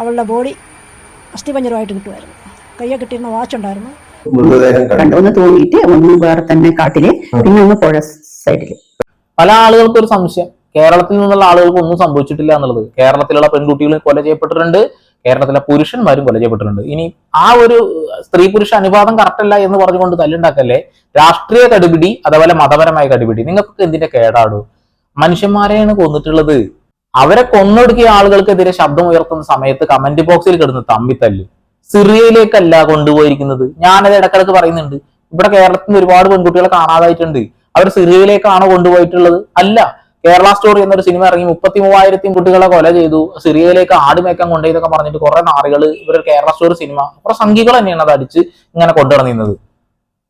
അവളുടെ ബോഡി അസ്ഥിപഞ്ജരമായിട്ട് കിട്ടുമായിരുന്നു. കയ്യെ കിട്ടിയിരുന്ന വാച്ച് ഉണ്ടായിരുന്നു. കണ്ടോന്ന് തോന്നിയിട്ട് ഒന്ന് വേറെ തന്നെ കാട്ടിൽ പിന്നെ ഒന്ന് പുഴ സൈഡിൽ. പല ആളുകൾക്കും ഒരു സംശയം. കേരളത്തിൽ നിന്നുള്ള ആളുകൾക്ക് ഒന്നും സംഭവിച്ചിട്ടില്ല എന്നുള്ളത്. കേരളത്തിലുള്ള പെൺകുട്ടികൾ കൊല ചെയ്യപ്പെട്ടിട്ടുണ്ട്. കേരളത്തിലെ പുരുഷന്മാരും കൊല ചെയ്യപ്പെട്ടിട്ടുണ്ട്. ഇനി ആ ഒരു സ്ത്രീ പുരുഷ അനുപാതം കറക്റ്റല്ല അല്ല എന്ന് പറഞ്ഞുകൊണ്ട് തല്ലുണ്ടാക്കല്ലേ? രാഷ്ട്രീയ കടുപിടി അതേപോലെ മതപരമായ കടുപിടി. നിങ്ങൾക്ക് എന്തിന്റെ കേടാടു? മനുഷ്യന്മാരെയാണ് കൊന്നിട്ടുള്ളത്. അവരെ കൊന്നൊടുക്കിയ ആളുകൾക്കെതിരെ ശബ്ദം ഉയർത്തുന്ന സമയത്ത് കമന്റ് ബോക്സിൽ കിടന്ന് തമ്മിത്തല്ല്. സിറിയയിലേക്കല്ല കൊണ്ടുപോയിരിക്കുന്നത്. ഞാനത് ഇടക്കിടക്ക് പറയുന്നുണ്ട്. ഇവിടെ കേരളത്തിൽ നിന്ന് ഒരുപാട് പെൺകുട്ടികളെ കാണാതായിട്ടുണ്ട്. അവർ സിറിയയിലേക്കാണോ കൊണ്ടുപോയിട്ടുള്ളത്? അല്ല. കേരള സ്റ്റോറി എന്നൊരു സിനിമ ഇറങ്ങി മുപ്പത്തി മൂവായിരത്തി കുട്ടികളെ കൊല ചെയ്തു. സിറിയയിലേക്ക് ആടുമേക്കാൻ കൊണ്ടുപോയി പറഞ്ഞിട്ട് കുറെ നാളുകൾ ഇവർ കേരള സ്റ്റോറി സിനിമ കുറെ സംഖ്യകൾ തന്നെയാണ് അത് അടിച്ച് ഇങ്ങനെ കൊണ്ടുനടന്നിരുന്നത്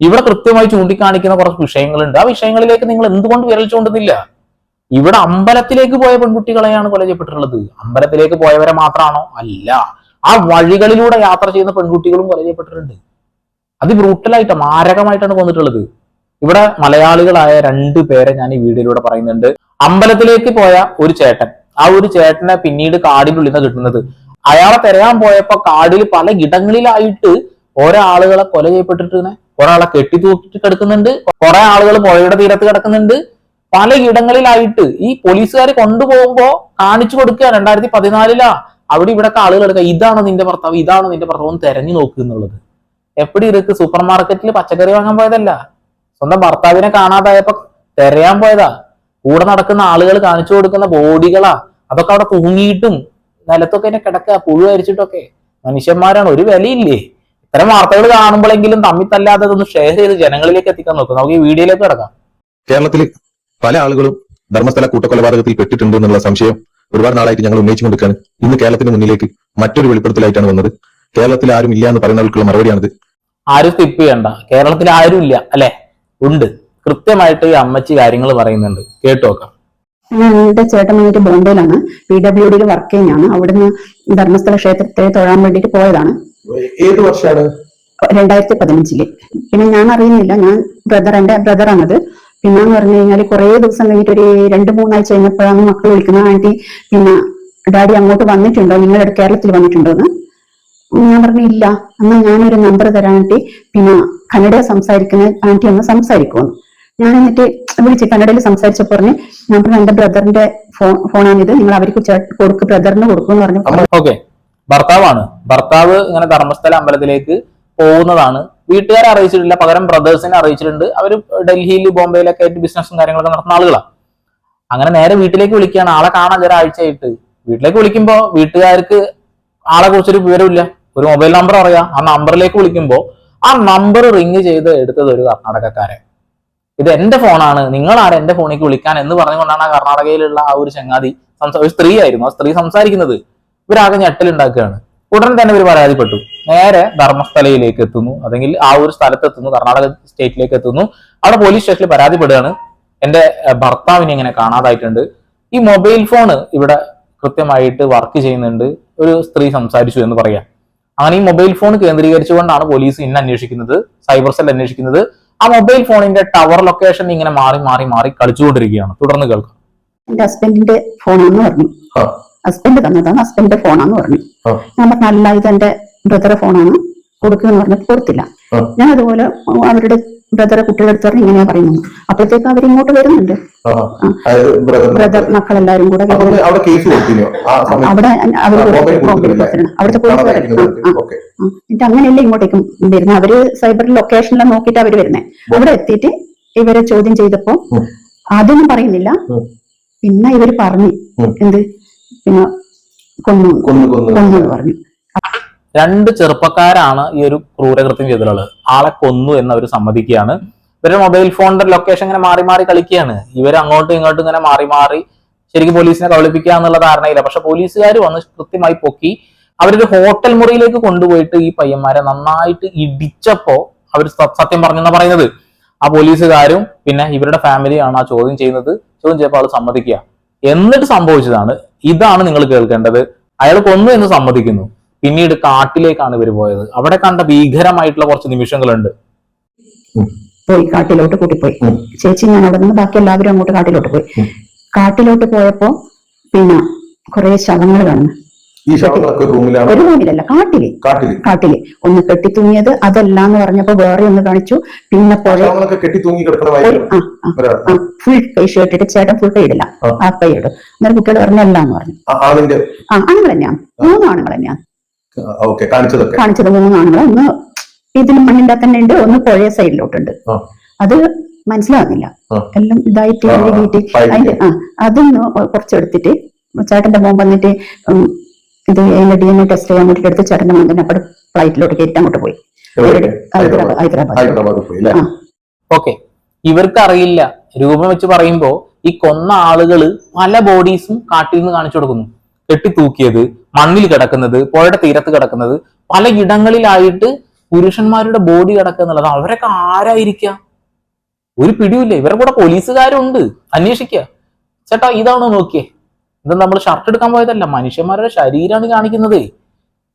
ഇവിടെ കൃത്യമായി ചൂണ്ടിക്കാണിക്കുന്ന കുറച്ച് വിഷയങ്ങളുണ്ട്. ആ വിഷയങ്ങളിലേക്ക് നിങ്ങൾ എന്തുകൊണ്ട് വിരൽ ചൂണ്ടുന്നില്ല? ഇവിടെ അമ്പലത്തിലേക്ക് പോയ പെൺകുട്ടികളെയാണ് കൊല ചെയ്യപ്പെട്ടിട്ടുള്ളത് അമ്പലത്തിലേക്ക് പോയവരെ മാത്രമാണോ? അല്ല. ആ വഴികളിലൂടെ യാത്ര ചെയ്യുന്ന പെൺകുട്ടികളും കൊല ചെയ്യപ്പെട്ടിട്ടുണ്ട് അത് ബ്രൂട്ടലായിട്ട് മാരകമായിട്ടാണ് കൊന്നിട്ടുള്ളത്. ഇവിടെ മലയാളികളായ രണ്ടു പേരെ ഞാൻ ഈ വീഡിയോയിലൂടെ പറയുന്നുണ്ട്. അമ്പലത്തിലേക്ക് പോയ ഒരു ചേട്ടൻ. ആ ഒരു ചേട്ടനെ പിന്നീട് കാടിന്റെ ഉള്ളിൽ നിന്ന് കിട്ടുന്നത്. അയാളെ തിരയാൻ പോയപ്പോ കാടിൽ പല ഇടങ്ങളിലായിട്ട് ഓരോ ആളുകളെ കൊല ചെയ്യപ്പെട്ടിട്ട് ഒരാളെ കെട്ടിത്തൂക്കിട്ട് കിടക്കുന്നുണ്ട്. കുറെ ആളുകൾ പുഴയുടെ തീരത്ത് കിടക്കുന്നുണ്ട്. പലയിടങ്ങളിലായിട്ട് ഈ പോലീസുകാർ കൊണ്ടുപോകുമ്പോ കാണിച്ചു കൊടുക്കുക രണ്ടായിരത്തി പതിനാലിലാ. അവിടെ ഇവിടെ ആളുകൾ എടുക്കുക. ഇതാണ് നിന്റെ ഭർത്താവ് ഇതാണ് നിന്റെ ഭർത്താവ് ഒന്ന് തെരഞ്ഞു നോക്കുക എന്നുള്ളത്. എപ്പടി ഇருக்கு സൂപ്പർ മാർക്കറ്റിൽ പച്ചക്കറി വാങ്ങാൻ പോയതല്ല. സ്വന്തം ഭർത്താവിനെ കാണാതായപ്പോ തെരയാൻ പോയതാ. കൂടെ നടക്കുന്ന ആളുകൾ കാണിച്ചു കൊടുക്കുന്ന ബോഡികളാ. അതൊക്കെ അവിടെ തൂങ്ങിയിട്ടും നിലത്തൊക്കെ എന്നെ കിടക്കുക പുഴു അരിച്ചിട്ടൊക്കെ. മനുഷ്യന്മാരാണ് ഒരു വിലയില്ലേ? ഇത്തരം വാർത്തകൾ കാണുമ്പോഴെങ്കിലും തമ്മിൽ തല്ലാതെ ഷെയർ ചെയ്ത് ജനങ്ങളിലേക്ക് എത്തിക്കാൻ നോക്കും. നമുക്ക് ഈ വീഡിയോയിലേക്ക് കിടക്കാം. കേരളത്തിൽ പല ആളുകളും ധർമ്മസ്ഥല കൂട്ടക്കൊലപാതകത്തിൽ പെട്ടിട്ടുണ്ട് എന്നുള്ള സംശയം ഒരുപാട് നാളായിട്ട് ഞങ്ങൾ ഉന്നയിച്ചുകൊണ്ടിരിക്കുകയാണ്. ഇന്ന് കേരളത്തിന് മുന്നിലേക്ക് മറ്റൊരു വെളിപ്പെടുത്തലായിട്ടാണ് വന്നത്. കേരളത്തിൽ ആരും ഇല്ല എന്ന് പറയുന്ന പറയുന്നവർക്കുള്ള മറുപടിയാണിത്. ആരും സ്കിപ്പ് ചെയ്യണ്ട. കേരളത്തിൽ ആരും ഇല്ല അല്ലെ? ഉണ്ട്. കൃത്യമായിട്ട് ഈ അമ്മച്ചി കാര്യങ്ങൾ പറയുന്നുണ്ട്. കേട്ടു നോക്കാം. എന്റെ ചേട്ടൻ വന്നിട്ട് ബോംബെയിലാണ്. പി ഡബ്ല്യു ഡിയിൽ വർക്ക് ചെയ്യുന്നതാണ്. അവിടുന്ന് ധർമ്മസ്ഥല ക്ഷേത്രത്തെ തൊഴാൻ വേണ്ടിയിട്ട് പോയതാണ്. ഏത് വർഷമാണ്? രണ്ടായിരത്തി പതിനഞ്ചിൽ. പിന്നെ ഞാൻ അറിയുന്നില്ല. ഞാൻ ബ്രദർ എന്റെ ബ്രദറാണത് പിന്നെ എന്ന് പറഞ്ഞു കഴിഞ്ഞാൽ കുറെ ദിവസം കഴിഞ്ഞിട്ട് ഒരു രണ്ട് മൂന്നാഴ്ച കഴിഞ്ഞപ്പോഴാണ് മക്കൾ വിളിക്കുന്നത് ആന്റി പിന്നെ ഡാഡി അങ്ങോട്ട് വന്നിട്ടുണ്ടോ? നിങ്ങളുടെ കേരളത്തിൽ വന്നിട്ടുണ്ടോ എന്ന് ഞാൻ പറഞ്ഞു ഇല്ല. എന്നാൽ ഞാനൊരു നമ്പർ തരാൻ ആന്റി പിന്നെ കന്നഡ സംസാരിക്കുന്ന ആന്റി ഒന്ന് സംസാരിക്കുമെന്ന് ഞാൻ എന്നിട്ട് വിളിച്ച് കന്നഡയിൽ സംസാരിച്ചപ്പോൾ പറഞ്ഞ് ഞാൻ പറഞ്ഞു എന്റെ ബ്രദറിന്റെ ഫോൺ ഫോണാണിത്. നിങ്ങൾ അവർക്ക് കൊടുക്ക് ബ്രദറിന് കൊടുക്കുമെന്ന് പറഞ്ഞു. ഓക്കെ. ഭർത്താവാണ്. ഭർത്താവ് ഇങ്ങനെ ധർമ്മസ്ഥല അമ്പലത്തിലേക്ക് പോകുന്നതാണ് വീട്ടുകാരെ അറിയിച്ചിട്ടില്ല പകരം ബ്രദേഴ്സിനെ അറിയിച്ചിട്ടുണ്ട്. അവർ ഡൽഹിയിൽ ബോംബെയിലൊക്കെ ആയിട്ട് ബിസിനസ്സും കാര്യങ്ങളൊക്കെ നടത്തുന്ന ആളുകളാണ് അങ്ങനെ നേരെ വീട്ടിലേക്ക് വിളിക്കുകയാണ്. ആളെ കാണാൻ ഒരാഴ്ചയായിട്ട് വീട്ടിലേക്ക് വിളിക്കുമ്പോൾ വീട്ടുകാർക്ക് ആളെ കുറിച്ചൊരു വിവരമില്ല. ഒരു മൊബൈൽ നമ്പർ അറിയാം ആ നമ്പറിലേക്ക് വിളിക്കുമ്പോൾ ആ നമ്പർ റിങ് ചെയ്ത് എടുത്തത് ഒരു കർണാടകക്കാരൻ. ഇത് എന്റെ ഫോണാണ്. നിങ്ങളാണ് എന്റെ ഫോണിലേക്ക് വിളിക്കാൻ എന്ന് പറഞ്ഞുകൊണ്ടാണ് ആ കർണാടകയിലുള്ള ആ ഒരു ചങ്ങാതി സംസാ ഒരു സ്ത്രീ ആയിരുന്നു. ആ സ്ത്രീ സംസാരിക്കുന്നത്. ഇവരാകെ ഞെട്ടലുണ്ടാക്കുകയാണ്. ഉടൻ തന്നെ ഇവർ പരാതിപ്പെട്ടു. നേരെ ധർമ്മസ്ഥലയിലേക്ക് എത്തുന്നു. അല്ലെങ്കിൽ ആ ഒരു സ്ഥലത്ത് എത്തുന്നു. കർണാടക സ്റ്റേറ്റിലേക്ക് എത്തുന്നു. അവിടെ പോലീസ് സ്റ്റേഷനിൽ പരാതിപ്പെടുകയാണ്. എന്റെ ഭർത്താവിനെ ഇങ്ങനെ കാണാതായിട്ടുണ്ട്. ഈ മൊബൈൽ ഫോൺ ഇവിടെ കൃത്യമായിട്ട് വർക്ക് ചെയ്യുന്നുണ്ട്. ഒരു സ്ത്രീ സംസാരിച്ചു എന്ന് പറയാം. അങ്ങനെ ഈ മൊബൈൽ ഫോൺ കേന്ദ്രീകരിച്ചുകൊണ്ടാണ് പോലീസ് ഇന്ന് അന്വേഷിക്കുന്നത് സൈബർ സെൽ അന്വേഷിക്കുന്നത്. ആ മൊബൈൽ ഫോണിന്റെ ടവർ ലൊക്കേഷൻ ഇങ്ങനെ മാറി മാറി മാറി കളിച്ചുകൊണ്ടിരിക്കുകയാണ്. തുടർന്ന് കേൾക്കാം. എന്റെ ഹസ്ബൻഡിന്റെ ഫോണാന്ന് പറഞ്ഞു. ആ. ഹസ്ബൻഡ് തന്നതാണ് ഹസ്ബൻഡിന്റെ ഫോണാന്ന് പറഞ്ഞു. ഞാൻ പറഞ്ഞു അല്ല ഇത് എന്റെ ബ്രദറെ ഫോണാണ് കൊടുക്കുമെന്ന് പറഞ്ഞിട്ട് കൊടുത്തില്ല. ഞാൻ അതുപോലെ അവരുടെ ബ്രദറെ കുട്ടികളുടെ അടുത്ത് പറഞ്ഞു ഇങ്ങനെയാ പറയുന്നു അപ്പോഴത്തേക്ക് അവർ ഇങ്ങോട്ട് വരുന്നുണ്ട്. ബ്രദർ മക്കളെല്ലാരും കൂടെ അവിടെ. അവിടുത്തെ എന്നിട്ട് അങ്ങനെയല്ലേ ഇങ്ങോട്ടേക്കും വരുന്നത്. അവർ സൈബർ ലൊക്കേഷനിലാണ് നോക്കിയിട്ട് അവർ വരുന്നത് അവിടെ എത്തിയിട്ട് ഇവരെ ചോദ്യം ചെയ്തപ്പോ. അതൊന്നും പറയുന്നില്ല. പിന്നെ ഇവർ പറഞ്ഞു എന്ത്? പിന്നെ കൊന്നു കൊന്നു കൊന്നു. കൊന്നു എന്ന് പറഞ്ഞു. രണ്ട് ചെറുപ്പക്കാരാണ് ഈ ഒരു ക്രൂരകൃത്യം ചെയ്തിട്ടുള്ളത്. ആളെ കൊന്നു എന്ന് അവർ സമ്മതിക്കുകയാണ്. ഇവരുടെ മൊബൈൽ ഫോണിന്റെ ലൊക്കേഷൻ ഇങ്ങനെ മാറി മാറി കളിക്കുകയാണ്. ഇവർ അങ്ങോട്ടും ഇങ്ങോട്ടും ഇങ്ങനെ മാറി മാറി ശരിക്കും പോലീസിനെ കബളിപ്പിക്കുക എന്നുള്ള ധാരണയില്ല. പക്ഷെ പോലീസുകാർ വന്ന് കൃത്യമായി പൊക്കി അവരൊരു ഹോട്ടൽ മുറിയിലേക്ക് കൊണ്ടുപോയിട്ട് ഈ പയ്യന്മാരെ നന്നായിട്ട് ഇടിച്ചപ്പോ അവർ സത്യം പറഞ്ഞെന്നാ പറയുന്നത്. ആ പോലീസുകാരും പിന്നെ ഇവരുടെ ഫാമിലിയാണ് ആ ചോദ്യം ചെയ്യുന്നത്. ചോദ്യം ചെയ്യപ്പോൾ ആൾ സമ്മതിക്കുക. എന്നിട്ട് സംഭവിച്ചതാണ്. ഇതാണ് നിങ്ങൾ കേൾക്കേണ്ടത്. അയാൾ കൊന്നു എന്ന് സമ്മതിക്കുന്നു. പിന്നീട് കാട്ടിലേക്കാണ് ഇവർ പോയത്. അവിടെ കണ്ട ഭീകരമായിട്ടുള്ള കുറച്ച് നിമിഷങ്ങളുണ്ട്. പോയി കാട്ടിലോട്ട് കൂട്ടിപ്പോയി. ചേച്ചി ഞാൻ അവിടെ നിന്ന് ബാക്കി എല്ലാവരും അങ്ങോട്ട് കാട്ടിലോട്ട് പോയി. കാട്ടിലോട്ട് പോയപ്പോ പിന്നെ കുറെ ശവങ്ങൾ കാണുന്നു. ഈ ശവങ്ങളൊക്കെ റൂമിലാണ്. ഒരു റൂമിലല്ല കാട്ടിൽ. കാട്ടിൽ. കാട്ടിൽ. ഒന്ന് കെട്ടിത്തൂങ്ങിയത് അതല്ല എന്ന് പറഞ്ഞപ്പോ വേറെ ഒന്ന് കാണിച്ചു. പിന്നെ പുഴ ഫുൾ കൈ ഷർട്ടിട്ട് ചേട്ടൻ ഫുൾ കൈ ഇടില്ല. ആ. കൈ ഇടും. അന്നേരം കുട്ടികൾ പറഞ്ഞല്ല എന്ന് പറഞ്ഞു. ആ- ആണുങ്ങൾ തന്നെയാണ് മൂന്ന് ആണുങ്ങൾ കാണിച്ചതൊക്കെ. കാണിച്ചത് മൂന്ന് ആണുങ്ങൾ ഒന്ന് ഇതിൽ മണ്ണിന്റെ തന്നെ ഉണ്ട് ഒന്ന് പുഴയ സൈഡിലോട്ടുണ്ട്. അത് മനസ്സിലാവുന്നില്ല. എല്ലാം ഇതായിട്ട് എഴുതിയിട്ട് അതൊന്ന് കുറച്ചെടുത്തിട്ട് ചേട്ടന്റെ മോൻ വന്നിട്ട് ഇത് അതിന്റെ ഡി എൻ എ ടെസ്റ്റ് ചെയ്യാൻ വേണ്ടി എടുത്ത് ചേട്ടന്റെ അപ്പോൾ ഫ്ലൈറ്റിലോട്ട് കയറ്റി അങ്ങോട്ട് പോയി? ഹൈദരാബാദ്. ഹൈദരാബാദ് പോയി അല്ലെ. ഓക്കെ. ഇവർക്ക് അറിയില്ല രൂപം വെച്ച് പറയുമ്പോ ഈ കൊന്ന ആളുകൾ പല ബോഡീസും കാട്ടിൽ നിന്ന് കാണിച്ചു കൊടുക്കുന്നു. കെട്ടി തൂക്കിയത് മണ്ണിൽ കിടക്കുന്നത് പുഴയുടെ തീരത്ത് കിടക്കുന്നത് പല ഇടങ്ങളിലായിട്ട് പുരുഷന്മാരുടെ ബോഡി കിടക്കുന്നുള്ളത് അവരൊക്കെ ആരായിരിക്കാം? ഒരു പിടിയില്ല ഇവരുടെ കൂടെ പോലീസുകാരുണ്ട്. അന്വേഷിക്കുക ചേട്ടാ ഇതാണോ നോക്കിയേ? ഇത് നമ്മൾ ഷർട്ട് എടുക്കാൻ പോയതല്ല മനുഷ്യന്മാരുടെ ശരീരമാണ് കാണിക്കുന്നത്.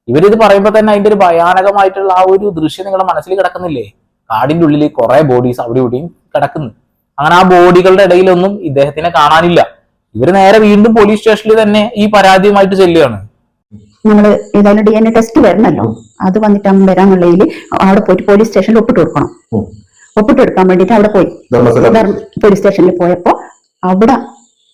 ഇവരിത് പറയുമ്പോൾ തന്നെ അതിന്റെ ഒരു ഭയാനകമായിട്ടുള്ള ആ ഒരു ദൃശ്യം നിങ്ങളുടെ മനസ്സിൽ കിടക്കുന്നില്ലേ? കാടിന്റെ ഉള്ളിൽ കുറെ ബോഡീസ് അവിടെ ഇവിടെയും കിടക്കുന്നു. അങ്ങനെ ആ ബോഡികളുടെ ഇടയിലൊന്നും ഇദ്ദേഹത്തിനെ കാണാനില്ല. ഇവർ നേരെ വീണ്ടും പോലീസ് സ്റ്റേഷനിൽ തന്നെ ഈ പരാതിയുമായിട്ട് ചെല്ലുകയാണ്. നിങ്ങൾ ഏതായാലും ഡി എൻ എ ടെസ്റ്റ് വരണല്ലോ അത് വന്നിട്ട് വരാനുള്ളതിൽ അവിടെ പോയിട്ട് പോലീസ് സ്റ്റേഷനിൽ ഒപ്പിട്ട് കൊടുക്കണം. ഒപ്പിട്ട് കൊടുക്കാൻ വേണ്ടിട്ട് അവിടെ പോയി. പോലീസ് സ്റ്റേഷനിൽ പോയപ്പോ അവിടെ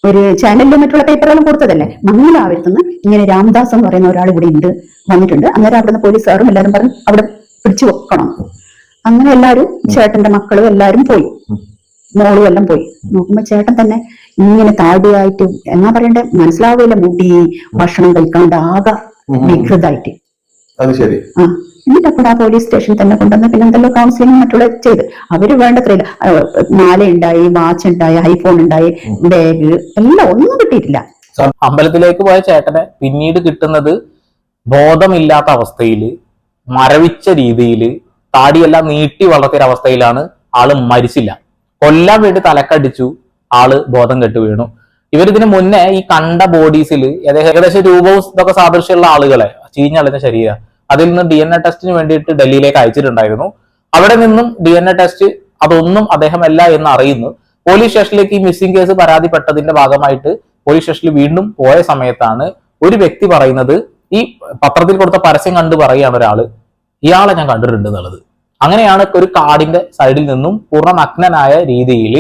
ഒരു ചാനലിലും മറ്റുള്ള പേപ്പറുകളും കൊടുത്തതല്ലേ? മംഗലാപുരത്തുനിന്ന് ഇങ്ങനെ രാംദാസ് എന്ന് പറയുന്ന ഒരാൾ ഇവിടെ ഉണ്ട് വന്നിട്ടുണ്ട്. അന്നേരം അവിടുന്ന് പോലീസുകാരും എല്ലാവരും പറഞ്ഞു അവിടെ പിടിച്ചു വെക്കണം. അങ്ങനെ എല്ലാവരും ചേട്ടന്റെ മക്കളും എല്ലാവരും പോയി. മോളും എല്ലാം പോയി. നോക്കുമ്പോ ചേട്ടൻ തന്നെ ഇങ്ങനെ താടിയായിട്ട് എന്നാ പറയണ്ടേ? മനസ്സിലാവില്ല മുടി ഭക്ഷണം കഴിക്കാണ്ട് ആകെ വികൃതായിട്ട്. അത് ശരി. ആ. എന്നിട്ട് അപ്പോൾ ആ പോലീസ് സ്റ്റേഷനിൽ തന്നെ കൊണ്ടുവന്ന് പിന്നെ എന്തെല്ലാം കൗൺസിലിംഗ് മറ്റുള്ള ചെയ്ത്. അവർ വേണ്ടത്രയില്ല മാല ഉണ്ടായി വാച്ച് ഉണ്ടായി ഐഫോൺ ഉണ്ടായി ബാഗ് എല്ലാം ഒന്നും കിട്ടിയിട്ടില്ല. അമ്പലത്തിലേക്ക് പോയ ചേട്ടനെ പിന്നീട് കിട്ടുന്നത് ബോധമില്ലാത്ത അവസ്ഥയിൽ മരവിച്ച രീതിയിൽ താടിയെല്ലാം നീട്ടി വളർത്തിയ അവസ്ഥയിലാണ് ആൾ മരിച്ചില്ല. കൊല്ലാൻ വേണ്ടി തലക്കടിച്ചു ആൾ ബോധം കെട്ട് വീണു. ഇവരിതിന് മുന്നേ ഈ കണ്ട ബോഡീസിൽ ഏകദേശം രൂപവും ഇതൊക്കെ സാദൃശ്യമുള്ള ആളുകളെ ചീഞ്ഞളിഞ്ഞ ശരീരം. അതിൽ നിന്ന് ഡി എൻ എ ടെസ്റ്റിന് വേണ്ടിയിട്ട് ഡൽഹിയിലേക്ക് അയച്ചിട്ടുണ്ടായിരുന്നു. അവിടെ നിന്നും ഡി എൻ എ ടെസ്റ്റ് അതൊന്നും അദ്ദേഹമല്ല എന്ന് അറിയുന്നു. പോലീസ് സ്റ്റേഷനിലേക്ക് ഈ മിസ്സിംഗ് കേസ് പരാതിപ്പെട്ടതിന്റെ ഭാഗമായിട്ട് പോലീസ് സ്റ്റേഷനിൽ വീണ്ടും പോയ സമയത്താണ് ഒരു വ്യക്തി പറയുന്നത് ഈ പത്രത്തിൽ കൊടുത്ത പരസ്യം കണ്ട് പറയുകയാണ് ഒരാൾ ഇയാളെ ഞാൻ കണ്ടിട്ടുണ്ട് എന്നുള്ളത്. അങ്ങനെയാണ് ഒരു കാടിന്റെ സൈഡിൽ നിന്നും പൂർണ നഗ്നനായ രീതിയിൽ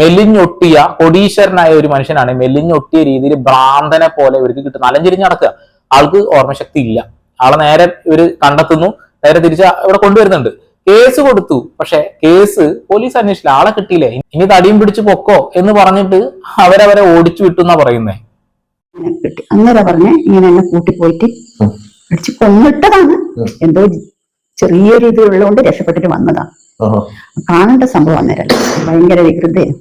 മെലിഞ്ഞൊട്ടിയ കൊടീശ്വരനായ ഒരു മനുഷ്യനാണ് മെലിഞ്ഞൊട്ടിയ രീതിയിൽ ഭ്രാന്തനെ പോലെ ഇവർക്ക് കിട്ടുന്ന അലഞ്ചിരിഞ്ഞ് നടക്കുക. ആൾക്ക് ഓർമ്മശക്തി ഇല്ല. ആളെ നേരെ ഇവർ കണ്ടെത്തുന്നു. നേരെ തിരിച്ച് ഇവിടെ കൊണ്ടുവരുന്നുണ്ട്. കേസ് കൊടുത്തു. പക്ഷെ കേസ് പോലീസ് അന്വേഷിച്ചില്ല. ആളെ കിട്ടിയില്ലേ? ഇനി തടിയും പിടിച്ച് പൊക്കോ എന്ന് പറഞ്ഞിട്ട് അവരവരെ ഓടിച്ചു വിട്ടു എന്നാ പറയുന്നേ. അങ്ങനെ കിട്ടി. അന്നേരം പറഞ്ഞേ ഇങ്ങനെ എന്നെ കൂട്ടിപ്പോയിട്ട് ഉം. അടിച്ച് കൊന്നിട്ടതാണ്. എന്തോ ചെറിയൊരു ഇത് ഉള്ളതുകൊണ്ട് രക്ഷപ്പെട്ടിട്ട് വന്നതാ. കാണേണ്ട സംഭവം അന്നേരം ഭയങ്കര വികൃതയും.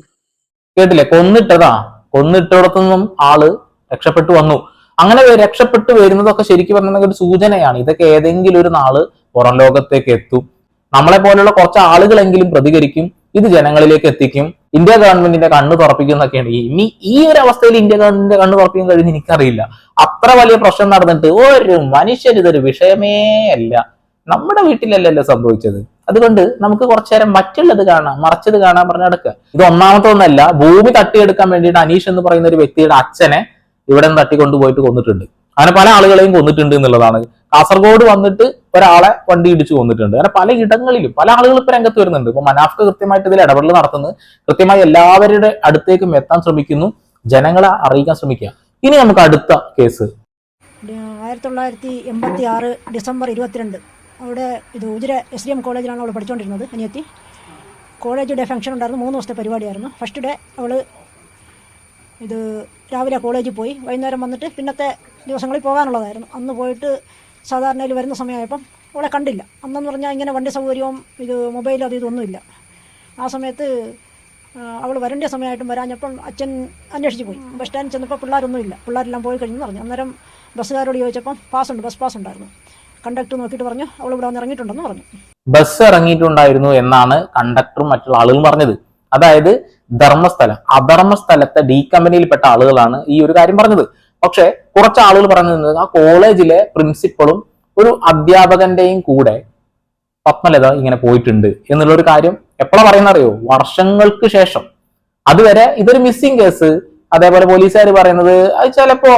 കേട്ടില്ലേ? കൊന്നിട്ടതാ. കൊന്നിട്ടിടത്തുനിന്നും ആൾ രക്ഷപ്പെട്ടു വന്നു. അങ്ങനെ രക്ഷപ്പെട്ടു വരുന്നതൊക്കെ ശരിക്കും പറഞ്ഞാൽ ഒരു സൂചനയാണ്. ഇതൊക്കെ ഏതെങ്കിലും ഒരു നാൾ പുറം ലോകത്തേക്ക് എത്തും. നമ്മളെ പോലുള്ള കുറച്ച് ആളുകളെങ്കിലും പ്രതികരിക്കും. ഇത് ജനങ്ങളിലേക്ക് എത്തിക്കും. ഇന്ത്യ ഗവൺമെന്റിന്റെ കണ്ണ് തുറപ്പിക്കുന്നൊക്കെയാണ് ഇനി ഈ ഒരു അവസ്ഥയിൽ ഇന്ത്യ ഗവൺമെന്റിന്റെ കണ്ണ് തുറപ്പിക്കാൻ കഴിയുന്ന എനിക്കറിയില്ല. അത്ര വലിയ പ്രശ്നം നടന്നിട്ട് ഒരു മനുഷ്യൻ ഇതൊരു വിഷയമേ അല്ല. നമ്മുടെ വീട്ടിലല്ലല്ലോ സംഭവിച്ചത്. അതുകൊണ്ട് നമുക്ക് കുറച്ചു നേരം മറ്റുള്ളത് കാണാം. മറച്ചത് കാണാൻ പറഞ്ഞ് നടക്കുക. ഇത് ഒന്നാമത്തെ ഒന്നല്ല ഭൂമി തട്ടിയെടുക്കാൻ വേണ്ടിയിട്ട് അനീഷ് എന്ന് പറയുന്ന ഒരു വ്യക്തിയുടെ അച്ഛനെ ഇവിടെ നിന്ന് തട്ടിക്കൊണ്ടുപോയിട്ട് കൊന്നിട്ടുണ്ട്. അങ്ങനെ പല ആളുകളെയും കൊന്നിട്ടുണ്ട് എന്നുള്ളതാണ്. കാസർഗോഡ് വന്നിട്ട് ഒരാളെ വണ്ടി ഇടിച്ചു കൊന്നിട്ടുണ്ട്. അങ്ങനെ പല ഇടങ്ങളിലും പല ആളുകൾ ഇപ്പൊ രംഗത്ത് വരുന്നുണ്ട്. ഇപ്പൊ മനാഫ്ക കൃത്യമായിട്ട് ഇതിൽ ഇടപെടൽ നടത്തുന്നു. കൃത്യമായി എല്ലാവരുടെ അടുത്തേക്കും എത്താൻ ശ്രമിക്കുന്നു. ജനങ്ങളെ അറിയിക്കാൻ ശ്രമിക്കുക. ഇനി നമുക്ക് അടുത്ത കേസ്. ആയിരത്തി തൊള്ളായിരത്തി എൺപത്തി ആറ് ഡിസംബർ ഇരുപത്തിരണ്ട്. അവിടെ ഇത് ഉജിര എസ് ഡി എം കോളേജിലാണ് അവൾ പഠിച്ചുകൊണ്ടിരുന്നത് അനിയത്തി. കോളേജ് ഡേ ഫംഗ്ഷൻ ഉണ്ടായിരുന്നു മൂന്ന് ദിവസത്തെ പരിപാടിയായിരുന്നു. ഫസ്റ്റ് ഡേ അവൾ ഇത് രാവിലെ കോളേജിൽ പോയി വൈകുന്നേരം വന്നിട്ട് പിന്നത്തെ ദിവസങ്ങളിൽ പോകാനുള്ളതായിരുന്നു. അന്ന് പോയിട്ട് സാധാരണയിൽ വരുന്ന സമയമായപ്പം അവളെ കണ്ടില്ല. അന്നെന്ന് പറഞ്ഞാൽ ഇങ്ങനെ വണ്ടി സൗകര്യവും ഇത് മൊബൈലും അത് ഇതൊന്നുമില്ല. ആ സമയത്ത് അവൾ വരേണ്ട സമയമായിട്ടും വരാഞ്ഞപ്പം അച്ഛൻ അന്വേഷിച്ച് പോയി. ബസ് സ്റ്റാൻഡിൽ ചെന്നപ്പോൾ പിള്ളേരൊന്നുമില്ല. പിള്ളേരെല്ലാം പോയി കഴിഞ്ഞെന്ന് പറഞ്ഞു. അന്നേരം ബസ്സുകാരോട് ചോദിച്ചപ്പം പാസ് ഉണ്ട് ബസ് പാസ് ഉണ്ടായിരുന്നു കണ്ടക്ടർ നോക്കിയിട്ട് പറഞ്ഞു അവൾ ഇവിടെ വന്ന് ഇറങ്ങിയിട്ടുണ്ടെന്ന് പറഞ്ഞു. ബസ് ഇറങ്ങിയിട്ടുണ്ടായിരുന്നു എന്നാണ് കണ്ടക്ടറും മറ്റുള്ള ആളുകളും പറഞ്ഞത്. അതായത് ധർമ്മസ്ഥലം. അധർമ്മസ്ഥലത്തെ ഡി കമ്പനിയിൽപ്പെട്ട ആളുകളാണ് ഈ ഒരു കാര്യം പറഞ്ഞത്. പക്ഷെ കുറച്ച് ആളുകൾ പറഞ്ഞത് ആ കോളേജിലെ പ്രിൻസിപ്പളും ഒരു അധ്യാപകന്റെയും കൂടെ പത്മലത ഇങ്ങനെ പോയിട്ടുണ്ട് എന്നുള്ള ഒരു കാര്യം എപ്പോഴാ പറയുന്ന അറിയോ വർഷങ്ങൾക്ക് ശേഷം. അതുവരെ ഇതൊരു മിസ്സിംഗ് കേസ് അതേപോലെ പോലീസുകാർ പറയുന്നത് അത് ചിലപ്പോ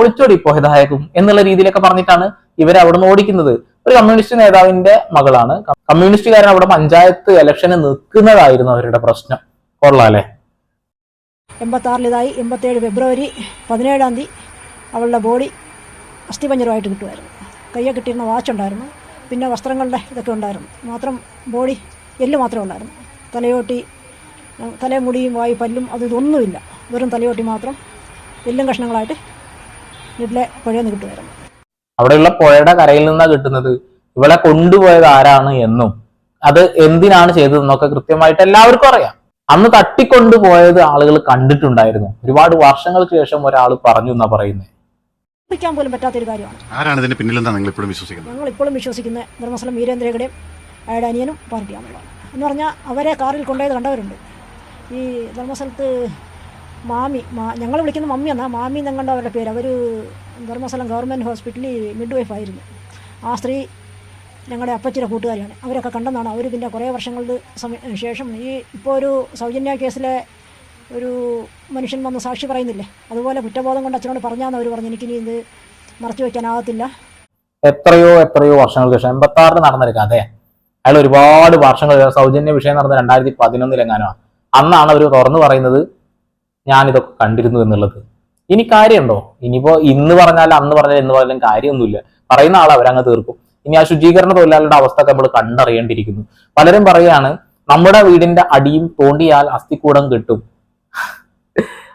ഒളിച്ചോടി പോയതായേക്കും എന്നുള്ള രീതിയിലൊക്കെ പറഞ്ഞിട്ടാണ് ഇവരെ അവിടെ നിന്ന് ഓടിക്കുന്നത്. ഒരു കമ്മ്യൂണിസ്റ്റ് നേതാവിന്റെ മകളാണ്. കമ്മ്യൂണിസ്റ്റുകാരൻ അവിടെ പഞ്ചായത്ത് ഇലക്ഷന് നിൽക്കുന്നതായിരുന്നു അവരുടെ പ്രശ്നം. കൊള്ളാം അല്ലേ എൺപത്താറിൽ ഇതായി എൺപത്തേഴ് ഫെബ്രുവരി പതിനേഴാം തീയതി അവളുടെ ബോഡി അസ്ഥിപഞ്ജരമായിട്ട് കിട്ടുമായിരുന്നു. കയ്യെ കിട്ടിയിരുന്ന വാച്ച് ഉണ്ടായിരുന്നു. പിന്നെ വസ്ത്രങ്ങളുടെ ഇതൊക്കെ ഉണ്ടായിരുന്നു. മാത്രം ബോഡി എല്ല് മാത്രമേ ഉണ്ടായിരുന്നു തലയോട്ടി തലമുടിയും വായി പല്ലും അത് ഇതൊന്നുമില്ല. വെറും തലയോട്ടി മാത്രം എല്ലും കഷ്ണങ്ങളായിട്ട് വീട്ടിലെ പുഴയിൽ നിന്ന് കിട്ടുമായിരുന്നു. അവിടെയുള്ള പുഴയുടെ കരയിൽ നിന്നാണ് കിട്ടുന്നത്. ഇവളെ കൊണ്ടുപോയത് ആരാണ് എന്നും. അത് എന്തിനാണ് ചെയ്തതെന്നൊക്കെ കൃത്യമായിട്ട് എല്ലാവർക്കും അറിയാം. അന്ന് തട്ടിക്കൊണ്ടുപോയത് ആളുകൾ കണ്ടിട്ടുണ്ടായിരുന്നു. ഒരുപാട് വർഷങ്ങൾക്ക് ശേഷം ഒരാൾ പറഞ്ഞു എന്നാ പറയുന്നത് വിശ്വസിക്കാൻ പോലും പറ്റാത്തൊരു കാര്യമാണ്. ആരാണ് ഇതിന്റെ പിന്നിലെന്നാണ് നിങ്ങൾ ഇപ്പോഴും വിശ്വസിക്കുന്നത്? ഞങ്ങൾ ഇപ്പോഴും വിശ്വസിക്കുന്ന ധർമ്മസ്ഥലം വീരേന്ദ്രയുടെയും അയാളുടെ അനിയനും പാർട്ടിയാണുള്ളത്. എന്ന് പറഞ്ഞാൽ അവരെ കാറിൽ കൊണ്ടുപോയത് കണ്ടവരുണ്ട്. ഈ ധർമ്മസ്ഥലത്ത് മാമി മാ ഞങ്ങൾ വിളിക്കുന്ന മമ്മി എന്നാ മാമി എന്നങ്ങണ്ട അവരുടെ പേര്. അവർ ധർമ്മസ്ഥലം ഗവൺമെന്റ് ഹോസ്പിറ്റലിൽ മിഡ് വൈഫ് ആയിരുന്നു ആ സ്ത്രീ ഞങ്ങളുടെ അപ്പച്ചിയുടെ കൂട്ടുകാരിയാണ്. അവരൊക്കെ കണ്ടെന്നാണ് അവർ പിന്നെ കുറേ വർഷങ്ങളുടെ സമയ ശേഷം ഈ ഇപ്പോൾ ഒരു സൗജന്യ കേസിലെ ഒരു മനുഷ്യൻ വന്ന് സാക്ഷി പറയുന്നില്ലേ? അതുപോലെ കുറ്റബോധം കൊണ്ട് അച്ഛനോട് പറഞ്ഞാന്ന് അവർ പറഞ്ഞു എനിക്കിനി ഇത് മറച്ചു വയ്ക്കാനാകത്തില്ല എത്രയോ എത്രയോ വർഷങ്ങൾക്ക് ശേഷം എൺപത്തി ആറിന് നടന്നൊരു കഥ അയാൾ ഒരുപാട് വർഷങ്ങൾ സൗജന്യ വിഷയം നടന്ന രണ്ടായിരത്തി പതിനൊന്നിലെങ്ങാനോ അന്നാണ് അവർ തുറന്നു പറയുന്നത് ഞാൻ ഇതൊക്കെ കണ്ടിരുന്നു എന്നുള്ളത്. ഇനി കാര്യമുണ്ടോ? ഇനിയിപ്പോ ഇന്ന് പറഞ്ഞാൽ അന്ന് പറഞ്ഞാൽ എന്ന് പറഞ്ഞാലും കാര്യമൊന്നുമില്ല. പറയുന്ന ആൾ അവരങ്ങ് തീർക്കും. ഇനി ആ ശുചീകരണ തൊഴിലാളിയുടെ അവസ്ഥ നമ്മൾ കണ്ടറിയേണ്ടിയിരിക്കുന്നു. പലരും പറയാണ് നമ്മുടെ വീടിന്റെ അടിയും തോണ്ടിയാൽ അസ്ഥിക്കൂടം കിട്ടും.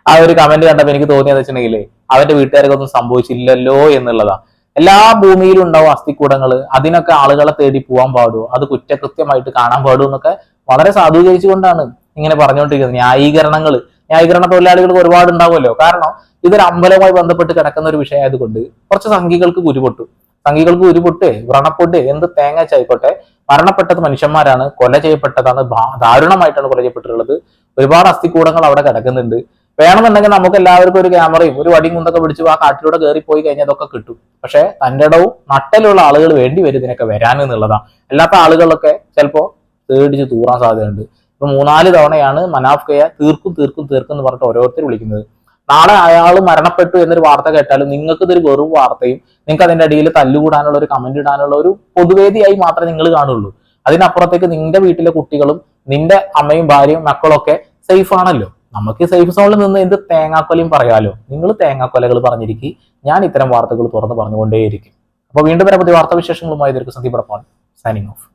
ആ ഒരു കമന്റ് കണ്ടപ്പോൾ എനിക്ക് തോന്നിയത് വെച്ചിട്ടുണ്ടെങ്കിൽ അവന്റെ വീട്ടുകാർക്ക് ഒന്നും സംഭവിച്ചില്ലല്ലോ എന്നുള്ളതാ. എല്ലാ ഭൂമിയിലും ഉണ്ടാവും അസ്ഥിക്കൂടങ്ങൾ അതിനൊക്കെ ആളുകളെ തേടി പോകാൻ പാടുമോ അത് കുറ്റകൃത്യമായിട്ട് കാണാൻ പാടുമോ എന്നൊക്കെ വളരെ സാധൂകരിച്ചുകൊണ്ടാണ് ഇങ്ങനെ പറഞ്ഞുകൊണ്ടിരിക്കുന്നത്. ന്യായീകരണങ്ങൾ ന്യായീകരണ തൊഴിലാളികൾക്ക് ഒരുപാട് ഉണ്ടാവുമല്ലോ. കാരണം ഇതൊരു അമ്പലവുമായി ബന്ധപ്പെട്ട് കിടക്കുന്ന ഒരു വിഷയമായതുകൊണ്ട് കുറച്ച് സംഘികൾക്ക് കുരുപൊട്ടു. സംഘികൾക്ക് ഉരുപൊട്ട് വ്രണപ്പൊട്ട് എന്ത് തേങ്ങ ചായിക്കോട്ടെ മരണപ്പെട്ടത് മനുഷ്യന്മാരാണ് കൊല ചെയ്യപ്പെട്ടതാണ് ദാരുണമായിട്ടാണ് കൊല ചെയ്യപ്പെട്ടിട്ടുള്ളത് ഒരുപാട് അസ്ഥിക്കൂടങ്ങൾ അവിടെ കിടക്കുന്നുണ്ട്. വേണമെന്നുണ്ടെങ്കിൽ നമുക്ക് എല്ലാവർക്കും ഒരു ക്യാമറയും ഒരു വടിയും കുന്തൊക്കെ പിടിച്ച് ആ കാട്ടിലൂടെ കയറി പോയി കഴിഞ്ഞാൽ അതൊക്കെ കിട്ടും. പക്ഷെ തന്റെ ഇടവും നട്ടലുള്ള ആളുകൾ വേണ്ടി വരും ഇതിനൊക്കെ വരാൻ എന്നുള്ളതാണ്. അല്ലാത്ത ആളുകളൊക്കെ ചിലപ്പോ തേടിച്ച് തൂറാൻ സാധ്യതയുണ്ട്. ഇപ്പൊ മൂന്നാൽ തവണയാണ് മനാഫ് കയ തീർക്കും തീർക്കും തീർക്കും എന്ന് പറഞ്ഞിട്ട് ഓരോരുത്തർ വിളിക്കുന്നത്. നാളെ അയാൾ മരണപ്പെട്ടു എന്നൊരു വാർത്ത കേട്ടാലും നിങ്ങൾക്ക് ഇതൊരു വെറും വാർത്തയും നിങ്ങൾക്ക് അതിന്റെ അടിയിൽ തല്ലുകൂടാനുള്ള ഒരു കമന്റ് ഇടാനുള്ള ഒരു പൊതുവേദിയായി മാത്രമേ നിങ്ങൾ കാണുള്ളൂ. അതിനപ്പുറത്തേക്ക് നിന്റെ വീട്ടിലെ കുട്ടികളും നിന്റെ അമ്മയും ഭാര്യയും മക്കളൊക്കെ സേഫ് ആണല്ലോ. നമുക്ക് സേഫ് സോണിൽ നിന്ന് എന്ത് തേങ്ങാക്കൊലയും പറയാലോ? നിങ്ങൾ തേങ്ങാക്കൊലകൾ പറഞ്ഞിരിക്കും ഞാൻ ഇത്തരം വാർത്തകൾ തുറന്ന് പറഞ്ഞുകൊണ്ടേയിരിക്കും. അപ്പോൾ വീണ്ടും വരെ പുതിയ വാർത്താവിശേഷങ്ങളുമായി. ദീർഘസന്ധി സന്ദീപ് സൈനിങ് ഓഫ്